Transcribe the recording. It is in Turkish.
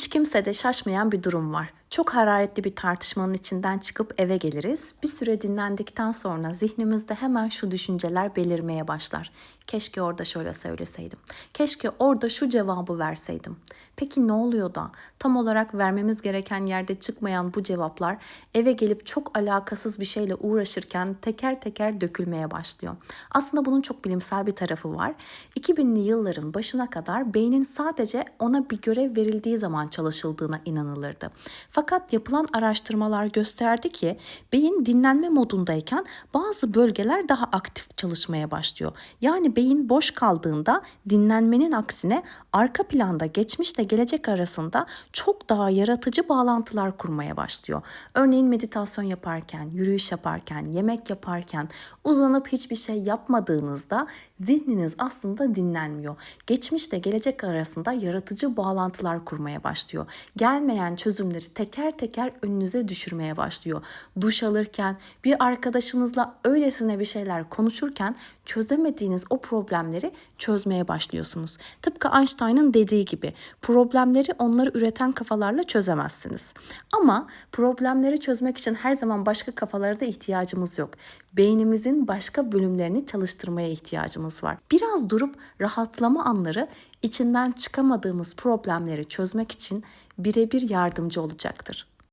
Hiç kimse de şaşmayan bir durum var. Çok hararetli bir tartışmanın içinden çıkıp eve geliriz. Bir süre dinlendikten sonra zihnimizde hemen şu düşünceler belirmeye başlar. Keşke orada şöyle söyleseydim. Keşke orada şu cevabı verseydim. Peki ne oluyor da tam olarak vermemiz gereken yerde çıkmayan bu cevaplar eve gelip çok alakasız bir şeyle uğraşırken teker teker dökülmeye başlıyor. Aslında bunun çok bilimsel bir tarafı var. 2000'li yılların başına kadar beynin sadece ona bir görev verildiği zaman çalışıldığına inanılırdı. Fakat yapılan araştırmalar gösterdi ki beyin dinlenme modundayken bazı bölgeler daha aktif çalışmaya başlıyor. Yani beyin boş kaldığında dinlenmenin aksine arka planda geçmişle gelecek arasında çok daha yaratıcı bağlantılar kurmaya başlıyor. Örneğin meditasyon yaparken, yürüyüş yaparken, yemek yaparken uzanıp hiçbir şey yapmadığınızda zihniniz aslında dinlenmiyor. Geçmişle gelecek arasında yaratıcı bağlantılar kurmaya başlıyor. Gelmeyen çözümleri teker teker önünüze düşürmeye başlıyor. Duş alırken, bir arkadaşınızla öylesine bir şeyler konuşurken çözemediğiniz o problemleri çözmeye başlıyorsunuz. Tıpkı Einstein'ın dediği gibi problemleri onları üreten kafalarla çözemezsiniz. Ama problemleri çözmek için her zaman başka kafalara da ihtiyacımız yok. Beynimizin başka bölümlerini çalıştırmaya ihtiyacımız var. Biraz durup rahatlama anları içinden çıkamadığımız problemleri çözmek için birebir yardımcı olacaktır.